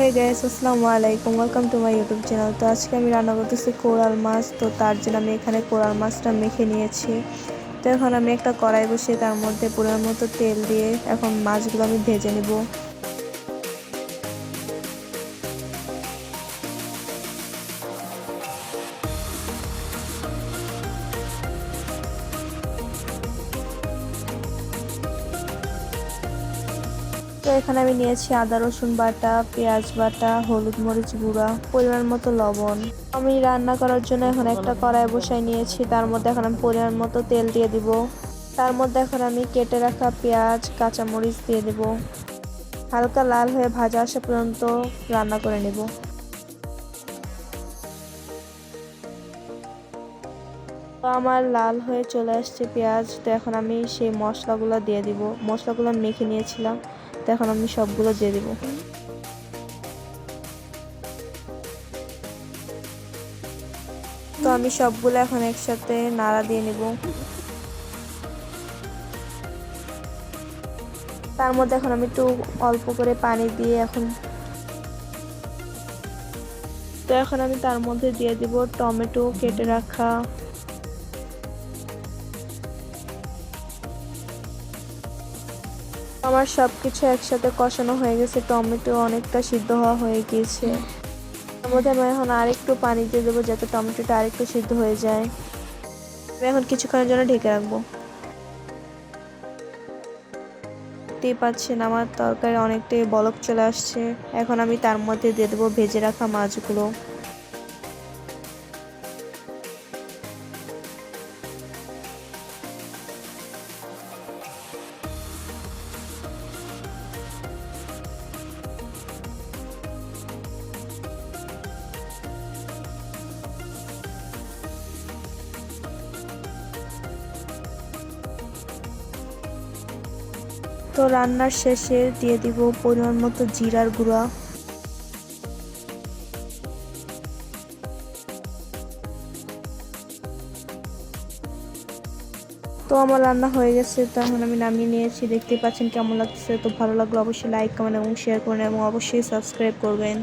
হে guys আসসালামু আলাইকুম welcome to my YouTube channel তো আজকে আমি রান্না করতেছি কোরাল মাছ। তো তার জন্য আমি এখানে কোরাল মাছটা মেখে নিয়েছি। তো এখন আমি একটা কড়াই বসিয়ে তার মধ্যে পুরোর মতো তেল দিয়ে এখন মাছগুলো আমি ভেজে নেব। তো এখানে আমি নিয়েছি আদা, রসুন বাটা, পেঁয়াজ বাটা, হলুদ মরিচ গুঁড়া, পরিমাণ মতো লবণ। আমি রান্না করার জন্য এখন একটা কড়াই বসাই নিয়েছি, তার মধ্যে এখন আমি পরিমাণ মতো তেল দিয়ে দিব। তার মধ্যে এখন আমি কেটে রাখা পেঁয়াজ, কাঁচামরিচ দিয়ে দেব। হালকা লাল হয়ে ভাজা আসা পর্যন্ত রান্না করে নেব। আমার লাল হয়ে চলে আসছে পেঁয়াজ। তো এখন আমি সেই মশলাগুলো দিয়ে দিব। মশলাগুলো মেখে নিয়েছিলাম। তো এখন আমি সবগুলো দিয়ে দিব। তো আমি সবগুলো এখন একসাথে নাড়া দিয়ে নেব। তার মধ্যে এখন আমি একটু অল্প করে পানি দিয়ে এখন তো এখন আমি তার মধ্যে দিয়ে দিব টমেটো কেটে রাখা। আমার সব কিছু একসাথে কষানো হয়ে গেছে, টমেটো অনেকটা সিদ্ধ হওয়া হয়ে গিয়েছে। তার মধ্যে আমি এখন আরেকটু পানি দিয়ে দেবো যাতে টমেটোটা আরেকটু সিদ্ধ হয়ে যায়। আমি এখন কিছুক্ষণের জন্য ঢেকে রাখব। দেখতেই পাচ্ছেন আমার তরকারি অনেকটাই বলক চলে আসছে। এখন আমি তার মধ্যে দিয়ে দেবো ভেজে রাখা মাছগুলো। তো রান্নার শেষে দিয়ে দিব পরিমাণ মতো জিরার গুঁড়া। তো আমার রান্না হয়ে গেছে তখন আমি নামিয়ে নিয়েছি। দেখতে পাচ্ছেন কেমন লাগছে তো ভালো লাগল অবশ্যই লাইক কমেন্ট এবং শেয়ার করবেন এবং অবশ্যই সাবস্ক্রাইব করবেন।